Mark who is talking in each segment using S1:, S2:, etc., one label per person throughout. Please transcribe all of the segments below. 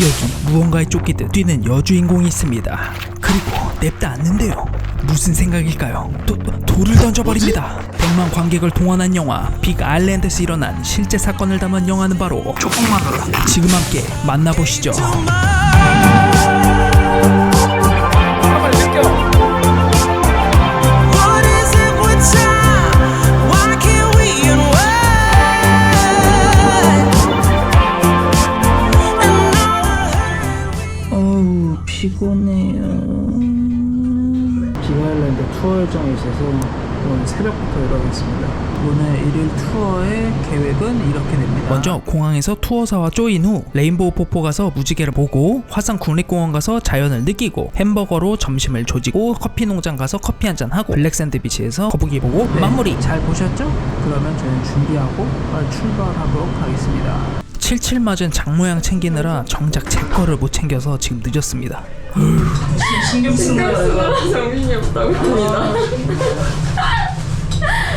S1: 여기 무언가에 쫓기듯 뛰는 여주인공이 있습니다. 그리고 냅다 않는데요. 무슨 생각일까요? 도, 돌을 던져버립니다. 100만 관객을 동원한 영화 빅 아일랜드에서 일어난 실제 사건을 담은 영화는 바로 조폭마을 지금 함께 만나보시죠. 일정이 있어서 오늘 새벽부터 일어났습니다. 오늘 일일 투어의 계획은 이렇게 됩니다. 먼저 공항에서 투어사와 쪼인 후 레인보우 폭포 가서 무지개를 보고 화산 국립공원 가서 자연을 느끼고 햄버거로 점심을 조지고 커피 농장 가서 커피 한 잔 하고 블랙샌드 비치에서 거북이 보고 마무리. 잘 보셨죠? 그러면 저희는 준비하고 빨리 출발하도록 하겠습니다. 칠칠 맞은 장 모양 챙기느라 정작 제 거를 못 챙겨서 지금 늦었습니다.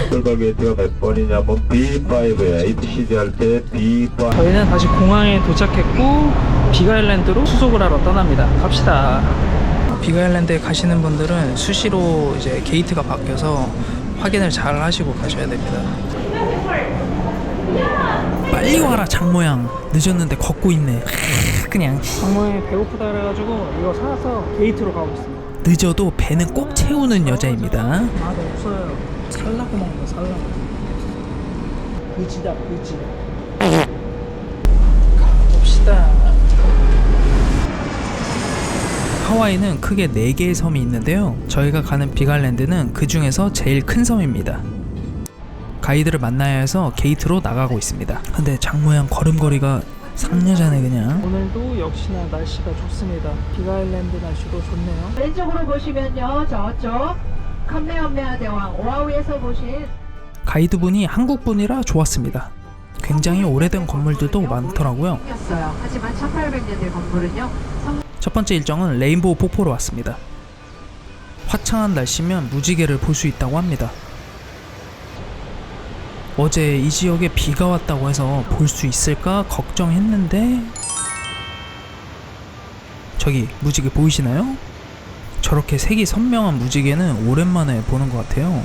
S2: 출발 게이트가 몇 번이냐면 B5야. ABCD 할때 B5.
S1: 저희는 다시 공항에 도착했고 비가일랜드로 수속을 하러 떠납니다. 갑시다. 비가일랜드에 가시는 분들은 수시로 이제 게이트가 바뀌어서 확인을 잘 하시고 가셔야 됩니다. 빨리 와라 장모양. 늦었는데 걷고 있네. 그냥. 장모양이 배고프다 그래가지고 이거 사서 게이트로 가고 있습니다. 늦어도 배는 꼭 채우는 여자입니다. 맛 없어요. 살라고 먹는 거 살라고. 그지다 그지. 가봅시다. 하와이는 크게 4개의 섬이 있는데요. 저희가 가는 비갈랜드는 그 중에서 제일 큰 섬입니다 가이드를 만나야 해서 게이트로 나가고 있습니다. 근데 장모양 걸음걸이가 상여자네 그냥. 오늘도 역시나 날씨가 좋습니다. 비가일랜드 날씨도 좋네요.
S3: 왼쪽으로 보시면요 저쪽 칸메엄메아 대왕 오아우에서 보신
S1: 가이드분이 한국분이라 좋았습니다. 굉장히 오래된 건물들도
S3: 많더라고요. 하지만 1800년대 건물은요 성...
S1: 첫 번째 일정은 레인보우 폭포로 왔습니다. 화창한 날씨면 무지개를 볼 수 있다고 합니다. 어제 이 지역에 비가 왔다고 해서 볼 수 있을까 걱정했는데 저기 무지개 보이시나요? 저렇게 색이 선명한 무지개는 오랜만에 보는 것 같아요.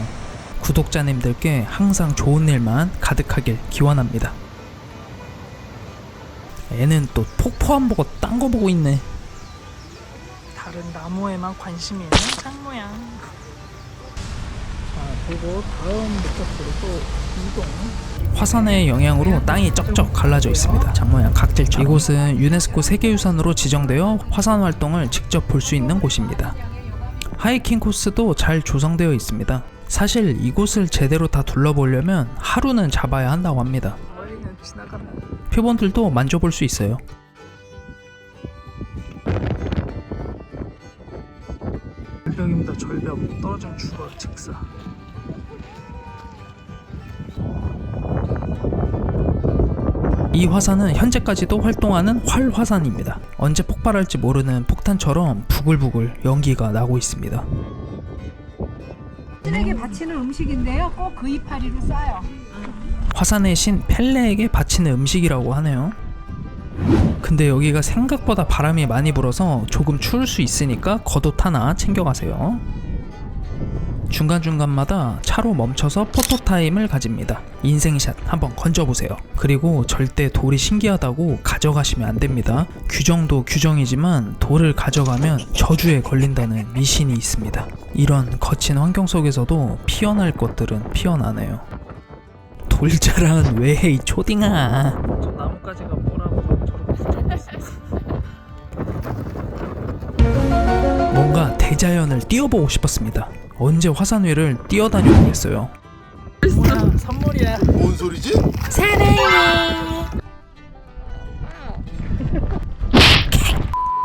S1: 구독자님들께 항상 좋은 일만 가득하길 기원합니다. 애는 또 폭포 안 보고 딴 거 보고 있네. 다른 나무에만 관심이 있는 장모양. 자, 그리고 다음 목적지로 또 이동. 화산의 영향으로 땅이 쩍쩍 갈라져 있습니다. 장모양 각질처럼. 이곳은 유네스코 세계유산으로 지정되어 화산 활동을 직접 볼 수 있는 곳입니다. 하이킹 코스도 잘 조성되어 있습니다. 사실 이곳을 제대로 다 둘러보려면 하루는 잡아야 한다고 합니다. 표본들도 만져볼 수 있어요. 절벽입니다. 절벽 떨어지면 죽어 즉사. 이 화산은 현재까지도 활동하는 활화산입니다. 언제 폭발할지 모르는 폭탄처럼 부글부글 연기가 나고 있습니다.
S3: 신에게 바치는 음식인데요 꼭 그 이파리로 싸요.
S1: 화산의 신 펠레에게 바치는 음식이라고 하네요. 근데 여기가 생각보다 바람이 많이 불어서 조금 추울 수 있으니까 겉옷 하나 챙겨가세요. 중간중간마다 차로 멈춰서 포토타임을 가집니다. 인생샷 한번 건져보세요. 그리고 절대 돌이 신기하다고 가져가시면 안 됩니다. 규정도 규정이지만 돌을 가져가면 저주에 걸린다는 미신이 있습니다. 이런 거친 환경 속에서도 피어날 것들은 피어나네요. 돌 자랑은 왜 해 이 초딩아 저 나뭇가지가 뭐라고 저렇게 뭔가 대자연을 뛰어보고 싶었습니다 언제 화산 위를 뛰어다녀 보겠어요 뭐야 선물이야
S4: 뭔 소리지?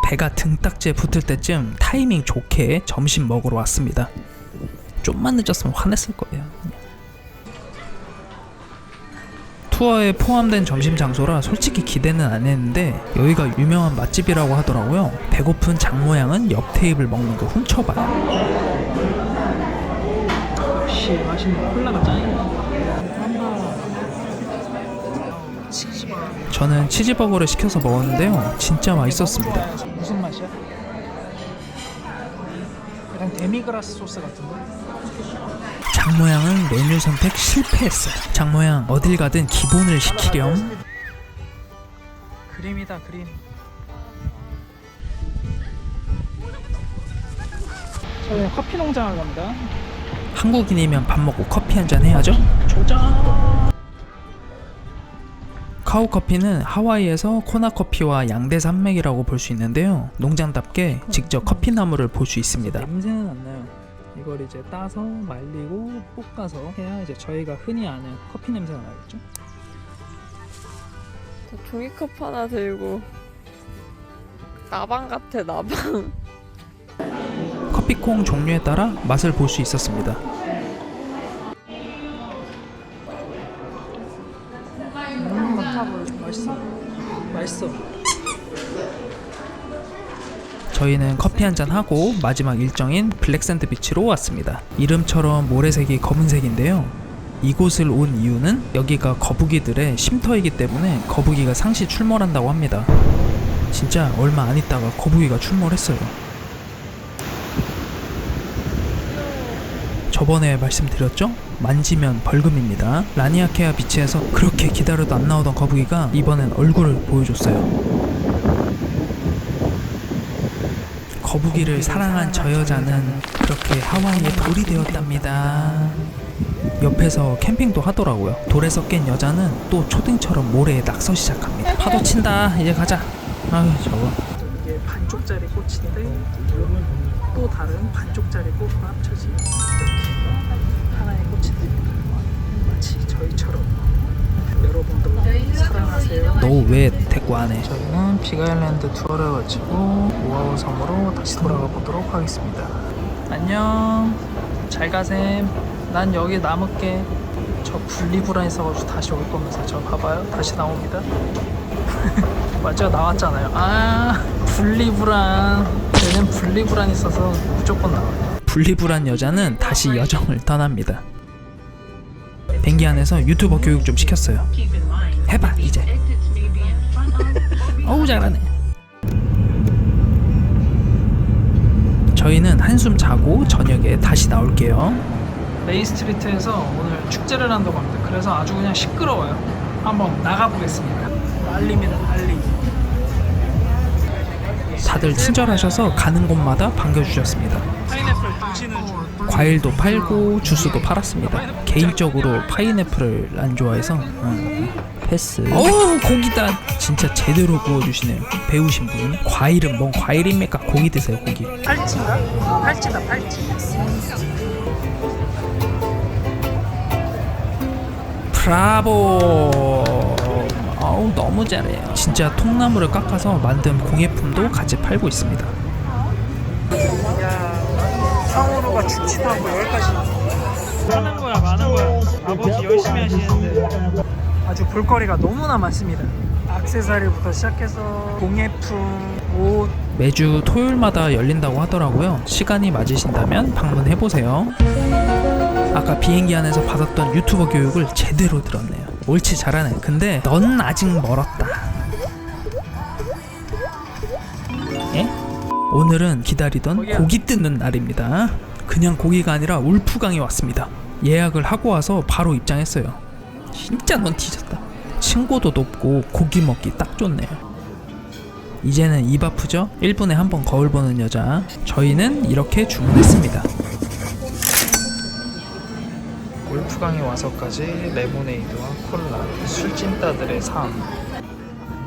S1: 배가 등딱지에 붙을 때쯤 타이밍 좋게 점심 먹으러 왔습니다 좀만 늦었으면 화냈을 거예요 투어에 포함된 점심 장소라 솔직히 기대는 안 했는데 여기가 유명한 맛집이라고 하더라고요. 배고픈 장모양은 옆 테이블 먹는 거 훔쳐봐요. 역시 맛있는 콜라가 짱이네. 저는 치즈버거를 시켜서 먹었는데요. 진짜 맛있었습니다. 무슨 맛이야? 약간 데미그라스 소스 같은데? 장모양은 메뉴 선택 실패했어요. 장모양 어딜 가든 기본을 시키렴. 그림이다 그림. 저희 커피 농장을 갑니다. 한국인이면 밥 먹고 커피 한 잔 해야죠. 조장. 카우 커피는 하와이에서 코나 커피와 양대 산맥이라고 볼 수 있는데요. 농장답게 직접 커피 나무를 볼 수 있습니다. 냄새는 안 나요. 이걸 이제 따서 말리고 볶아서 해야 이제 저희가 흔히 아는 커피 냄새가 나겠죠.
S4: 저 종이컵 하나 들고 나방 같아 나방
S1: 커피콩 종류에 따라 맛을 볼 수 있었습니다. 음, 맛있어. 맛있어. 저희는 커피 한 잔 하고 마지막 일정인 블랙샌드 비치로 왔습니다. 이름처럼 모래색이 검은색인데요. 이곳을 온 이유는 여기가 거북이들의 쉼터이기 때문에 거북이가 상시 출몰한다고 합니다. 진짜 얼마 안 있다가 거북이가 출몰했어요. 저번에 말씀드렸죠? 만지면 벌금입니다. 라니아케아 비치에서 그렇게 기다려도 안 나오던 거북이가 이번엔 얼굴을 보여줬어요. 거북이를 사랑한 저 여자는 그렇게 하와이에 돌이 되었답니다. 옆에서 캠핑도 하더라고요. 돌에서 깬 여자는 또 초딩처럼 모래에 낙서 시작합니다. 파도 친다. 이제 가자. 아유 저거. 이게 반쪽짜리 꽃인데 또 다른 반쪽짜리 꽃과 합쳐진 하나의 꽃인데 마치 저희처럼 여러분도 사랑하세요. 너왜 데리고 안 해? 저희는 빅아일랜드 투어를 마치고 오아우 섬으로 다시 돌아가 보도록 하겠습니다. 안녕. 잘 가셈. 난 여기 남을게. 저 분리불안 있어가지고 다시 올 거면서 저 봐봐요. 다시 나옵니다. 맞죠? 나왔잖아요. 아 분리불안. 쟤는 분리불안 있어서 무조건 나와요. 분리불안 여자는 다시 여정을 떠납니다. 비행기 안에서 유튜버 교육 좀 시켰어요. 해봐 이제. 어우 잘하네. 저희는 한숨 자고 저녁에 다시 나올게요. 메이스트리트에서 오늘 축제를 한다고 합니다. 그래서 아주 그냥 시끄러워요. 한번 나가보겠습니다. 난리입니다, 난리. 다들 친절하셔서 가는 곳마다 반겨주셨습니다. 과일도 팔고 주스도 팔았습니다. 개인적으로 파인애플을 안 좋아해서 어, 패스. 오 고기다. 진짜 제대로 구워주시네요. 배우신 분. 과일은 뭔 과일입니까? 고기 드세요 고기. 팔찌인가? 팔찌다 팔찌. 브라보. 어우 너무 잘해요. 진짜 통나무를 깎아서 만든 공예품도 같이 팔고 있습니다. 상우로가 죽지도 않고 여기까지. 하는 거야 많은 거야. 아버지 열심히 하시는데. 아주 볼거리가 너무나 많습니다. 액세서리부터 시작해서 공예품, 옷. 매주 토요일마다 열린다고 하더라고요. 시간이 맞으신다면 방문해보세요. 아까 비행기 안에서 받았던 유튜버 교육을 제대로 들었네요 옳지 잘하네 근데 넌 아직 멀었다 예? 오늘은 기다리던 고기 뜯는 날입니다. 그냥 고기가 아니라 울프강이 왔습니다. 예약을 하고 와서 바로 입장했어요. 진짜 넌 뒤졌다. 층고도 높고 고기 먹기 딱 좋네요. 이제는 입 아프죠? 1분에 한 번 거울 보는 여자. 저희는 이렇게 주문했습니다. 울프강에 와서까지 레모네이드와 콜라, 술찐따들의 삶.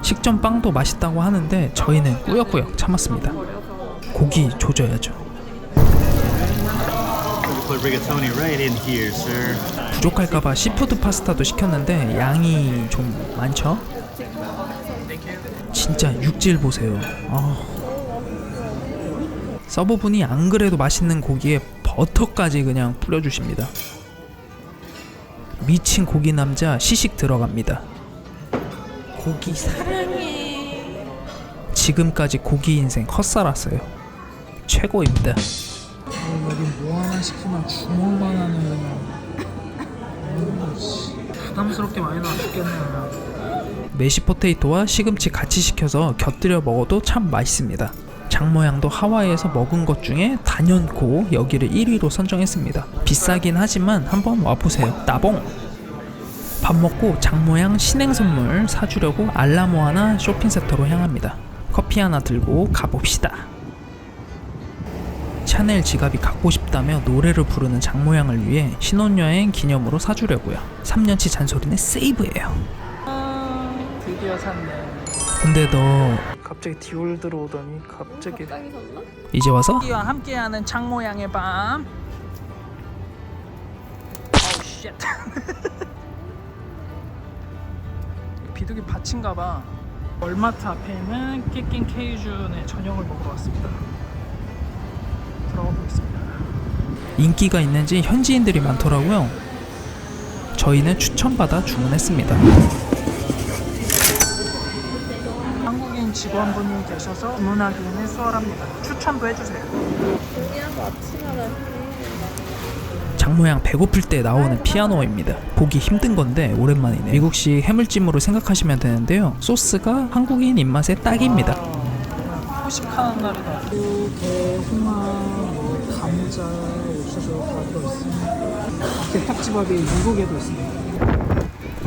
S1: 식전 빵도 맛있다고 하는데 저희는 꾸역꾸역 참았습니다. 고기 조져야죠. 부족할까봐 시푸드 파스타도 시켰는데 양이 좀 많죠? 진짜 육질 보세요. 아. 서버분이 안 그래도 맛있는 고기에 버터까지 그냥 뿌려주십니다. 미친 고기 남자 시식 들어갑니다. 고기 사랑해. 지금까지 고기 인생 헛살았어요. 최고입니다. 여기 뭐 하나 시키면 주먹만 그냥 부담스럽게 많이 나와 죽겠네요. 메시 포테이토와 시금치 같이 시켜서 곁들여 먹어도 참 맛있습니다. 장 모양도 하와이에서 먹은 것 중에 단연코 여기를 1위로 선정했습니다. 비싸긴 하지만 한번 와보세요. 따봉! 밥 먹고 장 모양 신행 선물 사주려고 알라모아나 쇼핑센터로 향합니다. 커피 하나 들고 가봅시다. 샤넬 지갑이 갖고 싶다며 노래를 부르는 장 모양을 위해 신혼여행 기념으로 사주려고요. 3년치 잔소리는 세이브예요. 드디어 샀네. 근데 너 갑자기 디올 들어오더니 갑자기? 이제 와서 이와 함께하는 장 모양의 밤. 아우 쉣. 비둘기 밭인가 봐. 월마트 앞에 있는 끼낀 케이준의 저녁을 먹으러 왔습니다. 들어가 보겠습니다. 인기가 있는지 현지인들이 많더라고요. 저희는 추천받아 주문했습니다. 직원분이 계셔서 주문하기에는 수월합니다. 추천도 해주세요.
S4: 그냥 아침에
S1: 나장 모양 배고플 때 나오는 피아노입니다. 보기 힘든 건데 오랜만이네. 미국식 해물찜으로 생각하시면 되는데요. 소스가 한국인 입맛에 딱입니다. 후식하는 날이다. 게, 홍합, 뭐 감자, 옥수수 다 들어있습니다. 탁지밥이 미국에도 있습니다.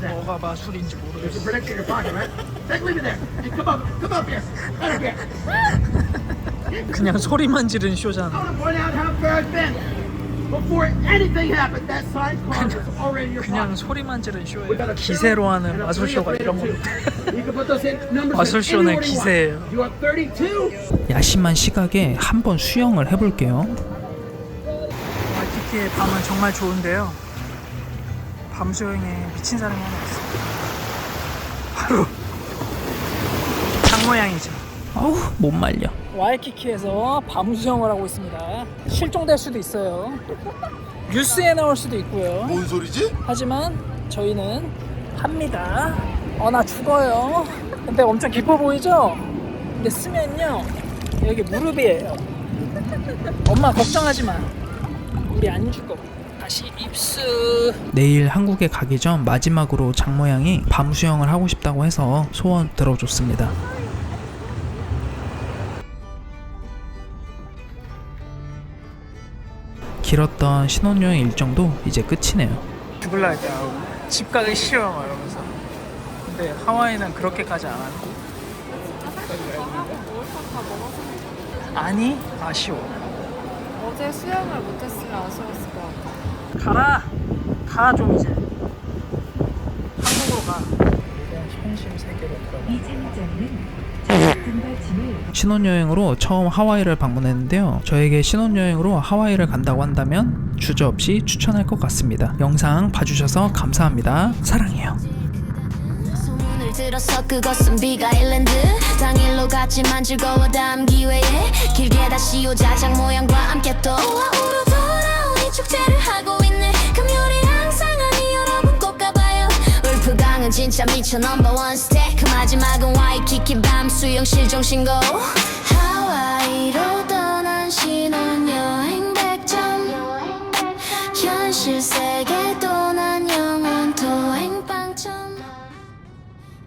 S1: 뭐가 마술인지 모르겠어. 그냥 소리만 지른 쇼잖아. 그냥. 소리만 지른 쇼예요. 기세로 하는 마술쇼가 이런 거. 마술쇼는. 기세예요.
S5: You have 32.
S1: 야심한 시각에 한번 수영을 해볼게요. 와이키키의 밤은 정말 좋은데요. 밤 수영에 미친 사람이 하나 있어요. 바로 장 모양이죠. 어우 못 말려. 와이키키에서 밤 수영을 하고 있습니다. 실종될 수도 있어요. 뉴스에 나올 수도 있고요.
S6: 뭔 소리지?
S1: 하지만 저희는 합니다. 어 나 죽어요. 근데 엄청 깊어 보이죠? 근데 쓰면요 여기 무릎이에요. 엄마 걱정하지 마. 우리 안 죽어. 입수. 내일 한국에 가기 전 마지막으로 장 모양이 밤 수영을 하고 싶다고 해서 소원 들어줬습니다. 길었던 신혼여행 일정도 이제 끝이네요. 죽을라. 집 가기 싫어 막 이러면서. 근데 하와이는 그렇게까지 안 하고. 아니 아쉬워.
S4: 어제 수영을 못했으면 아쉬웠을 것 같아.
S1: 가라. 가 좀 이제. 한국으로 가. 현실 세계로 들어가. 신혼여행으로 처음 하와이를 방문했는데요. 저에게 신혼여행으로 하와이를 간다고 한다면 주저 없이 추천할 것 같습니다. 영상 봐주셔서 감사합니다. 사랑해요.
S7: 들었어 그것은 비가 일랜드 당일로 갔지만 즐거워 다음 기회에 길게 다시 오자 장 모양과 함께 또 하우로 돌아온 이 축제를 하고 진짜 미쳐 넘버 원 스택 그 마지막은 와이키키 밤 수영실 정신고. 하와이로 떠난 신혼여행 백점. 현실 세